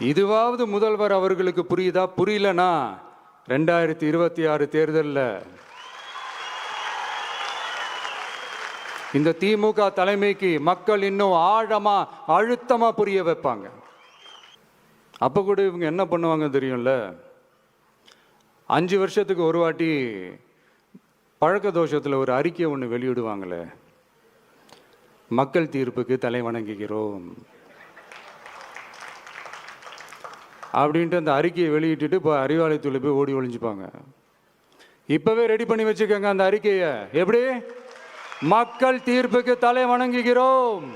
இதுவாவது முதல்வர் அவர்களுக்கு புரியுதா? புரியலனா? ரெண்டாயிரத்தி இருபத்தி ஆறு தேர்தலில். இந்த திமுக தலைமைக்கு மக்கள் இன்னும் ஆழமாக அழுத்தமாக புரிய வைப்பாங்க. அப்போ கூட இவங்க என்ன பண்ணுவாங்க தெரியும்ல? அஞ்சு வருஷத்துக்கு ஒரு வாட்டி பழக்க தோஷத்தில் ஒரு அறிக்கை ஒன்று வெளியிடுவாங்களே. மக்கள் தீர்ப்புக்கு தலை வணங்குகிறோம். அப்படின்ட்டு அந்த அறிக்கையை வெளியிட்டுட்டு இப்போ அறிவாலயத்தில் போய் ஓடி ஒழிஞ்சுப்பாங்க இப்போவே ரெடி பண்ணி வச்சுக்கோங்க அந்த அறிக்கையை. எப்படி? மக்கள் தீர்ப்புக்கு தலை வணங்குகிறோம்.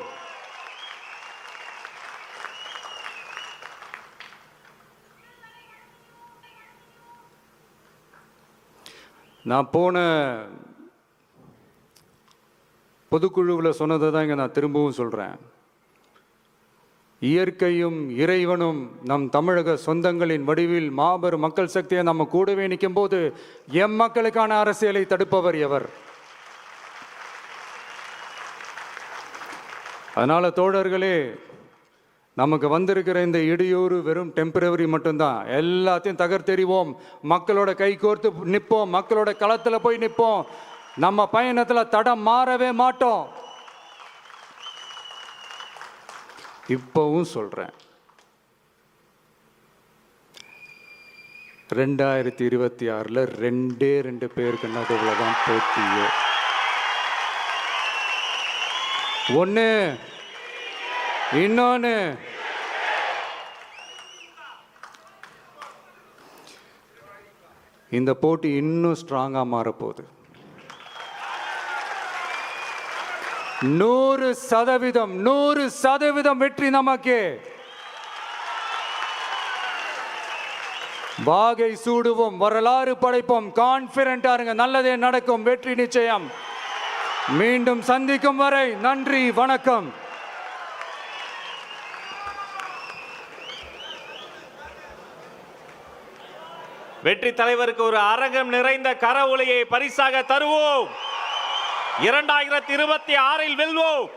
நான் போன பொதுக்குழுவில் சொன்னதை தான் இங்கே நான் திரும்பவும் சொல்கிறேன் இயற்கையும் இறைவனும் நம் தமிழக சொந்தங்களின் வடிவில் மாபெரும் மக்கள் சக்தியை நம்ம கூடவே நிற்கும் போது எம் மக்களுக்கான அரசியலை தடுப்பவர் எவர்? அதனால் தோழர்களே நமக்கு வந்திருக்கிற இந்த இடையூறு வெறும் டெம்பரவரி மட்டும்தான். எல்லாத்தையும் தகர்த்தெறிவோம். மக்களோட கை கோர்த்து நிற்போம் மக்களோட களத்தில் போய் நிற்போம் நம்ம பயணத்தில் தடம் மாறவே மாட்டோம். இப்போவும் சொல்கிறேன் ரெண்டாயிரத்தி இருபத்தி ஆறில் ரெண்டே ரெண்டு பேருக்கு நடுவில் தான் போட்டியே. ஒன்று இன்னொன்று இந்த போட்டி இன்னும் ஸ்ட்ராங்காக மாறப்போகுது. நூறு சதவீதம் நூறு சதவீதம் வெற்றி நமக்கு. வாகை சூடுவோம் வரலாறு படைப்போம் கான்பிடண்டா இருங்க நல்லதே நடக்கும் வெற்றி நிச்சயம். மீண்டும் சந்திக்கும் வரை நன்றி வணக்கம். வெற்றி தலைவருக்கு ஒரு அரங்கம் நிறைந்த கரவொலியை பரிசாக தருவோம். இரண்டாயிரத்தி இருபத்தி ஆறில் வெல்வோம்.